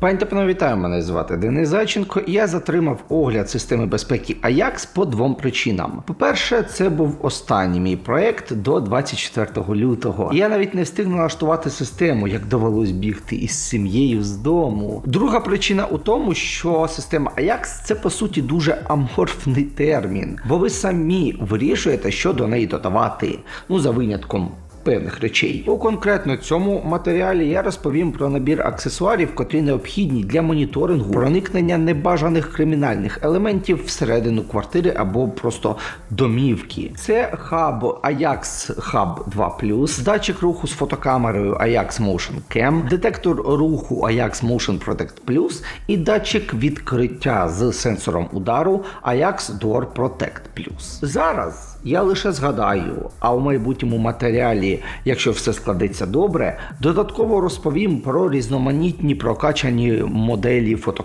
Пані та вітаю, мене звати Денис Зайченко, я затримав огляд системи безпеки Ajax по двом причинам. По-перше, це був останній мій проект до 24 лютого. Я навіть не встиг налаштувати систему, як довелось бігти із сім'єю з дому. Друга причина у тому, що система Ajax це по суті дуже аморфний термін, бо ви самі вирішуєте, що до неї додавати. Ну за винятком певних речей. У конкретно цьому матеріалі я розповім про набір аксесуарів, котрі необхідні для моніторингу проникнення небажаних кримінальних елементів всередину квартири або просто домівки. Це хаб Ajax Hub 2 датчик руху з фотокамерою Ajax Motion Cam, детектор руху Ajax Motion Protect Plus і датчик відкриття з сенсором удару Ajax Door Protect Plus. Зараз я лише згадаю, а у майбутньому матеріалі, якщо все складеться добре, додатково розповім про різноманітні прокачані моделі фото.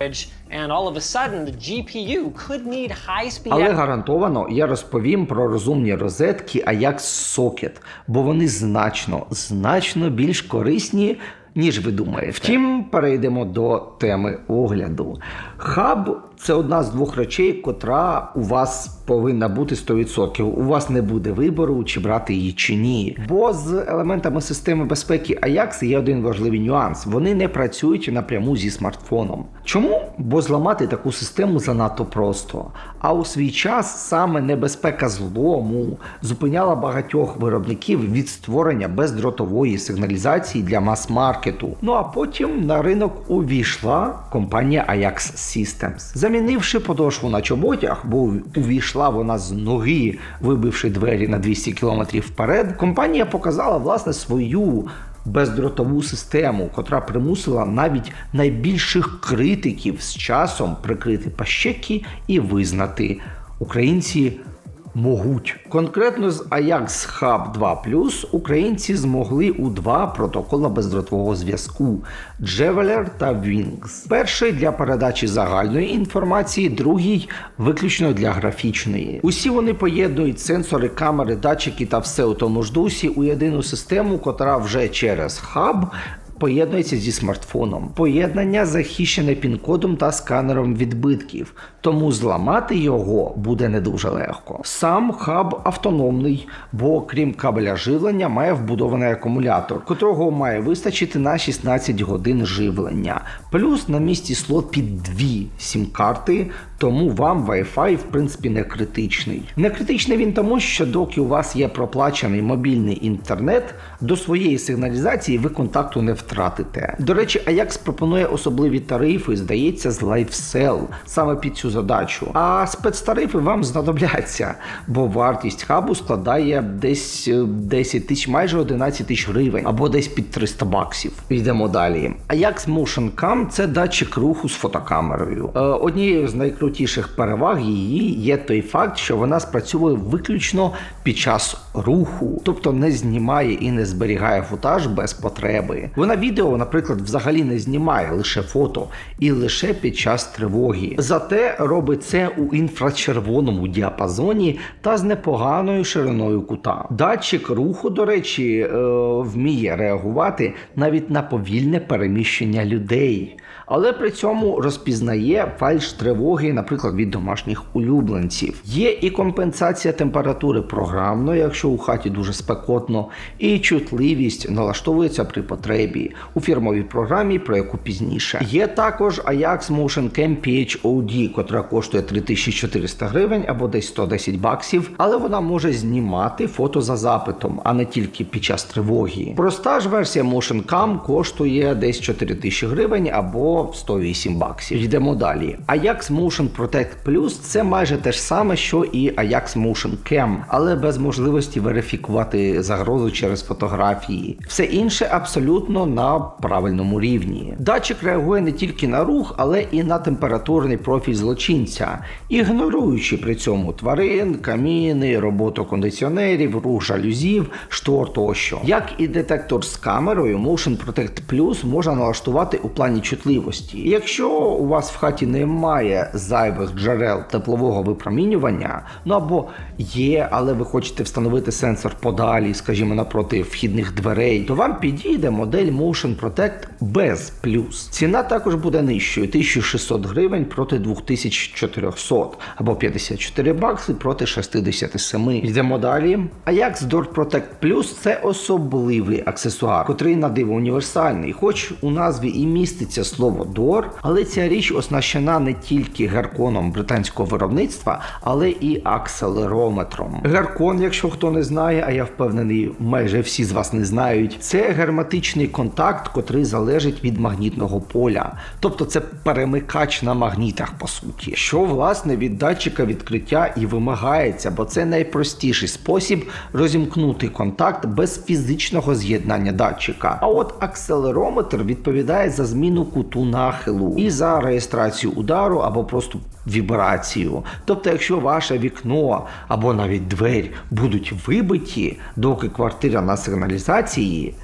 Але гарантовано я розповім про розумні розетки Ajax Socket, бо вони значно, значно більш корисні. Ніж ви думаєте. Втім, перейдемо до теми огляду. Хаб це одна з двох речей, котра у вас повинна бути 100%. У вас не буде вибору, чи брати її чи ні. Бо з елементами системи безпеки Ajax є один важливий нюанс: вони не працюють напряму зі смартфоном. Чому? Бо зламати таку систему занадто просто. А у свій час саме небезпека злому зупиняла багатьох виробників від створення бездротової сигналізації для мас-маркету. Ну а потім на ринок увійшла компанія Ajax Systems, замінивши подошву на чоботях, бо увійшла вона з ноги, вибивши двері на 200 км вперед. Компанія показала власне свою бездротову систему, котра примусила навіть найбільших критиків з часом прикрити пащеки і визнати українці. Могуть конкретно з Ajax Hub 2 українці змогли у два протокола бездротового зв'язку Javeler та Wings. Перший для передачі загальної інформації, другий виключно для графічної. Усі вони поєднують сенсори, камери, датчики та все у тому ж дусі у єдину систему, котра вже через хаб Поєднується зі смартфоном. Поєднання захищене пін-кодом та сканером відбитків, тому зламати його буде не дуже легко. Сам хаб автономний, бо крім кабеля живлення, має вбудований акумулятор, котрого має вистачити на 16 годин живлення. Плюс на місці слот під дві сім-карти, тому вам Wi-Fi в принципі не критичний. Не критичний він тому, що доки у вас є проплачений мобільний інтернет, до своєї сигналізації ви контакту не втратите. До речі, Ajax пропонує особливі тарифи, здається, з LifeSell саме під цю задачу. А спецтарифи вам знадобляться, бо вартість хабу складає десь 10 тисяч, майже 11 тисяч гривень, або десь під 300 баксів. Йдемо далі. Ajax Motion Cam – це датчик руху з фотокамерою. Е, Однією з найкрутіших переваг її є той факт, що вона спрацьовує виключно під час руху, тобто не знімає і не зберігає футаж без потреби. Вона відео, наприклад, взагалі не знімає лише фото і лише під час тривоги. Зате робить це у інфрачервоному діапазоні та з непоганою шириною кута. Датчик руху, до речі, е, вміє реагувати навіть на повільне переміщення людей. Але при цьому розпізнає фальш тривоги, наприклад, від домашніх улюбленців. Є і компенсація температури програмно, якщо у хаті дуже спекотно, і чутливість налаштовується при потребі у фірмовій програмі, про яку пізніше. Є також Ajax Motion Cam PHOD, котра коштує 3400 гривень або десь 110 баксів, але вона може знімати фото за запитом, а не тільки під час тривоги. Проста ж версія Motion Cam коштує десь 4000 гривень або 108 баксів. Йдемо далі. Ajax Motion Protect Plus це майже те ж саме, що і Ajax Motion Cam, але без можливості верифікувати загрозу через фотографії. Все інше абсолютно на правильному рівні. Датчик реагує не тільки на рух, але і на температурний профіль злочинця, ігноруючи при цьому тварин, каміни, роботу кондиціонерів, рух жалюзів, штор тощо. Як і детектор з камерою, Motion Protect Plus можна налаштувати у плані чутливості. Можливості. Якщо у вас в хаті немає зайвих джерел теплового випромінювання, ну або є, але ви хочете встановити сенсор подалі, скажімо, напроти вхідних дверей, то вам підійде модель Motion Protect без плюс. Ціна також буде нижчою 1600 гривень проти 2400 або 54 бакси проти 67. Йдемо далі. Ajax Door Protect Plus це особливий аксесуар, котрий на диво універсальний. Хоч у назві і міститься слово Door, але ця річ оснащена не тільки герконом британського виробництва, але і акселерометром. Геркон, якщо хто не знає, а я впевнений, майже всі з вас не знають, це герметичний контакт, котрий залежить від магнітного поля. Тобто це перемикач на магнітах, по суті, що власне від датчика відкриття і вимагається, бо це найпростіший спосіб розімкнути контакт без фізичного з'єднання датчика. А от акселерометр відповідає за зміну куту нахилу і за реєстрацію удару або просто вібрацію. Тобто, якщо ваше вікно або навіть двері будуть вибиті, доки квартира на сигналізації.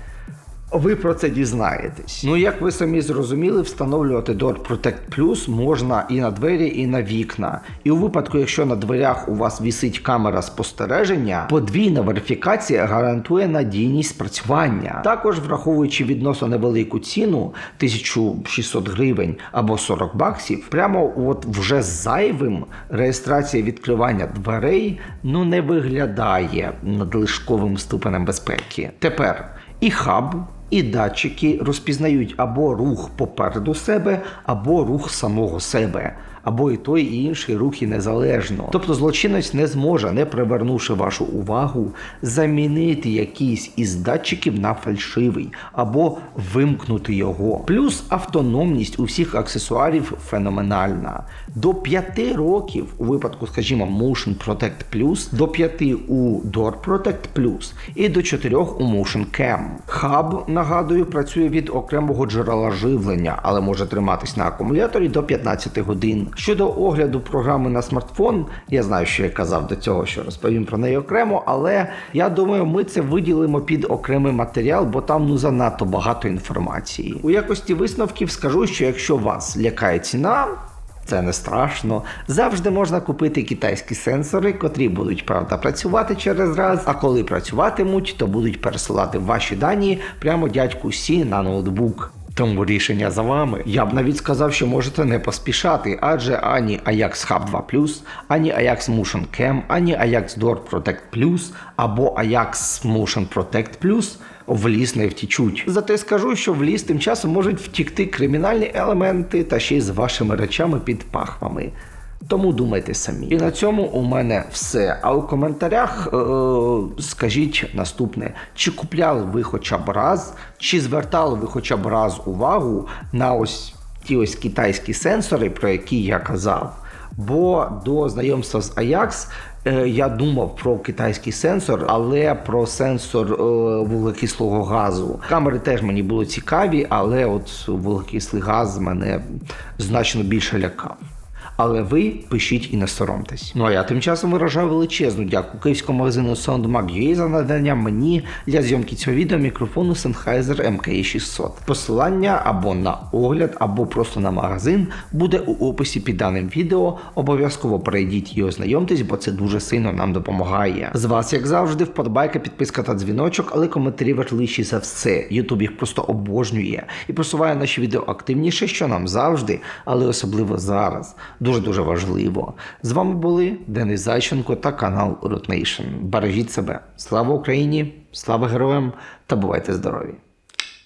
Ви про це дізнаєтесь. Ну, як ви самі зрозуміли, встановлювати Door Protect Plus можна і на двері, і на вікна. І у випадку, якщо на дверях у вас вісить камера спостереження, подвійна верифікація гарантує надійність спрацювання. Також, враховуючи відносно невелику ціну 1600 гривень або 40 баксів, прямо от вже зайвим реєстрація відкривання дверей ну не виглядає надлишковим ступенем безпеки. Тепер і хаб, і датчики розпізнають або рух попереду себе, або рух самого себе, або і той, і інший рухи незалежно. Тобто злочинець не зможе, не привернувши вашу увагу, замінити якийсь із датчиків на фальшивий або вимкнути його. Плюс автономність у всіх аксесуарів феноменальна. До 5 років у випадку, скажімо, Motion Protect Plus, до 5 у Door Protect Plus і до 4 у Motion Cam. Хаб, нагадую, працює від окремого джерела живлення, але може триматись на акумуляторі до 15 годин. Щодо огляду програми на смартфон, я знаю, що я казав до цього, що розповім про неї окремо, але я думаю, ми це виділимо під окремий матеріал, бо там ну занадто багато інформації. У якості висновків скажу, що якщо вас лякає ціна. Це не страшно. Завжди можна купити китайські сенсори, котрі будуть правда працювати через раз. А коли працюватимуть, то будуть пересилати ваші дані прямо дядьку Сі на ноутбук. Тому рішення за вами. Я б навіть сказав, що можете не поспішати, адже ані Ajax Hub 2 ані Ajax Motion Cam, ані Ajax Door Protect Plus або Ajax Motion Protect Plus в ліс не втічуть. Зате скажу, що в ліс тим часом можуть втікти кримінальні елементи та ще й з вашими речами під пахвами. Тому думайте самі. І на цьому у мене все. А у коментарях е- скажіть наступне: чи купляли ви хоча б раз, чи звертали ви хоча б раз увагу на ось ті ось китайські сенсори, про які я казав. Бо до знайомства з Ajax е, я думав про китайський сенсор, але про сенсор е, вуглекислого газу. Камери теж мені були цікаві, але от вуглекислий газ мене значно більше лякав. Але ви пишіть і не соромтесь. Ну а я тим часом виражаю величезну дяку київському магазину SoundMag.ua за надання мені для зйомки цього відео мікрофону Sennheiser MK600. Посилання або на огляд, або просто на магазин буде у описі під даним відео. Обов'язково перейдіть і ознайомтесь, бо це дуже сильно нам допомагає. З вас, як завжди, вподобайка, підписка та дзвіночок, але коментарі важливіші за все. Ютуб їх просто обожнює і просуває наші відео активніше, що нам завжди, але особливо зараз. Дуже-дуже важливо. З вами були Денис Зайченко та канал Root Nation. Бережіть себе. Слава Україні! Слава героям та бувайте здорові!